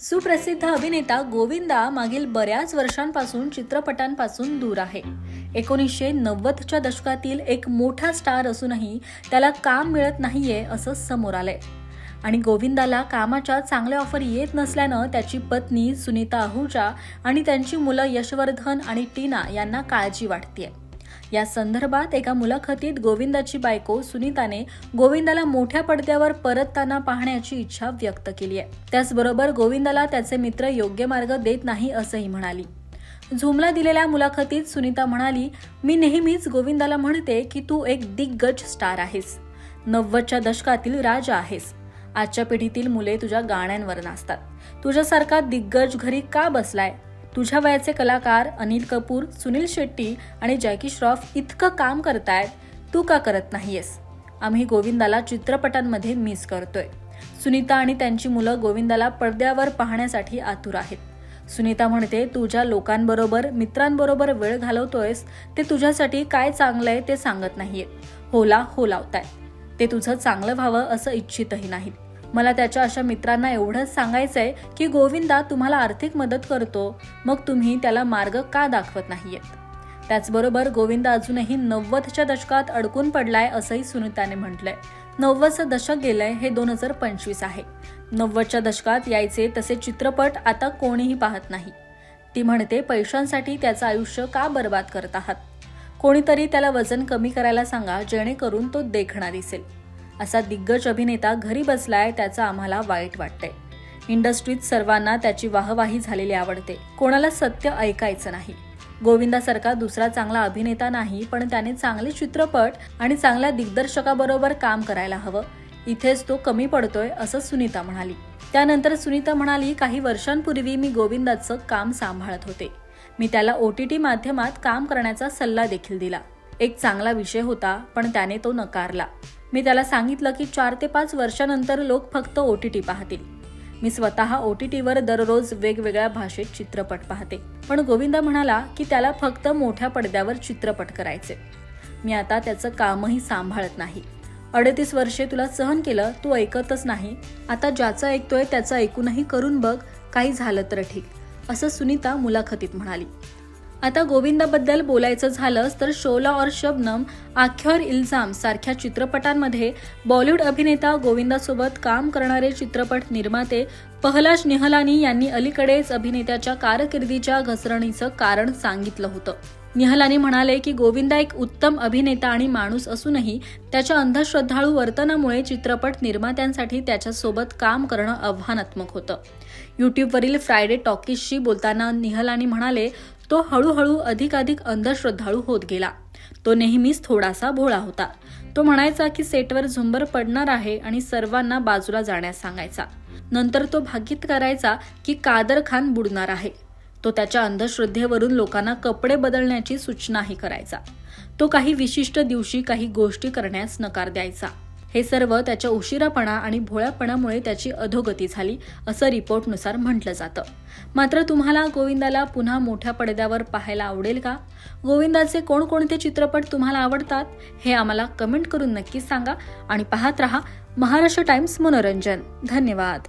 सुप्रसिद्ध अभिनेता गोविंदा मागील बऱ्याच वर्षांपासून चित्रपटांपासून दूर आहे. एकोणीसशे नव्वदच्या दशकातील एक मोठा स्टार असूनही त्याला काम मिळत नाहीये असं समोर आलंय. आणि गोविंदाला कामाच्या चांगल्या ऑफर येत नसल्यानं त्याची पत्नी सुनीता आहुजा आणि त्यांची मुलं यशवर्धन आणि टीना यांना काळजी वाटतेय. या संदर्भात एका मुलाखतीत गोविंदाची बायको सुनीताने गोविंदाला मोठ्या पडद्यावर परतताना पाहण्याची इच्छा व्यक्त केली आहे. त्याचबरोबर गोविंदाला त्याचे मित्र योग्य मार्ग देत नाही असंही म्हणाली. झुमला दिलेल्या मुलाखतीत सुनीता म्हणाली मी नेहमीच गोविंदाला म्हणते की तू एक दिग्गज स्टार आहेस. नव्वदच्या दशकातील राजा आहेस. आजच्या पिढीतील मुले तुझ्या गाण्यांवर नाचतात. तुझ्यासारखा दिग्गज घरी का बसलाय? तुझ्या वयाचे कलाकार अनिल कपूर सुनील शेट्टी आणि जॅकी श्रॉफ इतकं काम करतायत तू का करत नाहीयेस? आम्ही गोविंदाला चित्रपटांमध्ये मिस करतोय. सुनीता आणि त्यांची मुलं गोविंदाला पडद्यावर पाहण्यासाठी आतुर आहेत. सुनीता म्हणते तू ज्या लोकांबरोबर मित्रांबरोबर वेळ घालवतोयस ते तुझ्यासाठी काय चांगलं आहे ते सांगत नाहीये होला हो लावताय ते तुझं चांगलं व्हावं असं इच्छितही नाहीत. मला त्याच्या अशा मित्रांना एवढंच सांगायचंय की गोविंदा तुम्हाला आर्थिक मदत करतो. मग तुम्ही त्याला मार्ग का दाखवत नाहीयेत? त्याचबरोबर गोविंदा अजूनही नव्वदच्या दशकात अडकून पडलाय असंही सुनीताने म्हटलंय. नव्वदचं दशक गेलंय हे दोन हजार पंचवीस आहे. नव्वदच्या दशकात यायचे तसे चित्रपट आता कोणीही पाहत नाही. ती म्हणते पैशांसाठी त्याचं आयुष्य का बर्बाद करत आहात? कोणीतरी त्याला वजन कमी करायला सांगा जेणेकरून तो देखणा दिसेल. असा दिग्गज अभिनेता घरी बसलाय त्याचं आम्हाला वाईट वाटतंय. इंडस्ट्रीत सर्वांना त्याची वाहवाही झालेली आवडते. कोणाला सत्य ऐकायचं नाही. गोविंदासारखा दुसरा चांगला अभिनेता नाही पण त्याने चांगले चित्रपट आणि चांगल्या दिग्दर्शकाबरोबर काम करायला हवं. इथेच तो कमी पडतोय असं सुनीता म्हणाली. त्यानंतर सुनीता म्हणाली काही वर्षांपूर्वी मी गोविंदाचं काम सांभाळत होते. मी त्याला ओ टी टी माध्यमात काम करण्याचा सल्ला देखील दिला. एक चांगला विषय होता पण त्याने तो नकारला. मी त्याला सांगितलं की चार ते पाच वर्षानंतर लोक फक्त ओ टी टी पाहतील. मी स्वतः ओ टी टीवर दररोज वेगवेगळ्या भाषेत चित्रपट पाहते. पण गोविंदा म्हणाला की त्याला फक्त मोठ्या पडद्यावर चित्रपट करायचे. मी आता त्याचं कामही सांभाळत नाही. अडतीस वर्षे तुला सहन केलं तू ऐकतच नाही. आता ज्याचं ऐकतोय त्याचं ऐकूनही करून बघ काही झालं तर ठीक असं सुनीता मुलाखतीत म्हणाली. आता गोविंदाबद्दल बोलायचं झालंच तर शोला और शबनम आख्योर इल्जाम सारख्या चित्रपटांमध्ये बॉलिवूड अभिनेता गोविंदासोबत काम करणारे चित्रपट निर्माते पहलाश निहलानी यांनी अलीकडेच अभिनेत्याच्या कारकिर्दीच्या घसरणीचं कारण सांगितलं होतं. निहलानी म्हणाले की गोविंदा एक उत्तम अभिनेता आणि माणूस असूनही त्याच्या अंधश्रद्धाळू वर्तनामुळे चित्रपट निर्मात्यांसाठी त्याच्यासोबत काम करणं आव्हानात्मक होतं. यूट्यूबवरील फ्रायडे टॉकीजशी बोलताना निहलानी म्हणाले तो हळूहळू अधिकाधिक अंधश्रद्धाळू होत गेला. तो नेहमीच थोडासा भोळा होता. तो म्हणायचा की सेटवर झुंबर पडणार आहे आणि सर्वांना बाजूला जाण्यास सांगायचा. नंतर तो भाकीत करायचा की कादर खान बुडणार आहे. तो त्याच्या अंधश्रद्धेवरून लोकांना कपडे बदलण्याची सूचनाही करायचा. तो काही विशिष्ट दिवशी काही गोष्टी करण्यास नकार द्यायचा. हे सर्व त्याच्या उशिरापणा आणि भोळ्यापणामुळे त्याची अधोगती झाली असं रिपोर्टनुसार म्हटलं जातं. मात्र तुम्हाला गोविंदाला पुन्हा मोठ्या पडद्यावर पाहायला आवडेल का? गोविंदाचे कोणकोणते चित्रपट तुम्हाला आवडतात हे आम्हाला कमेंट करून नक्की सांगा आणि पाहत रहा महाराष्ट्र टाइम्स मनोरंजन. धन्यवाद.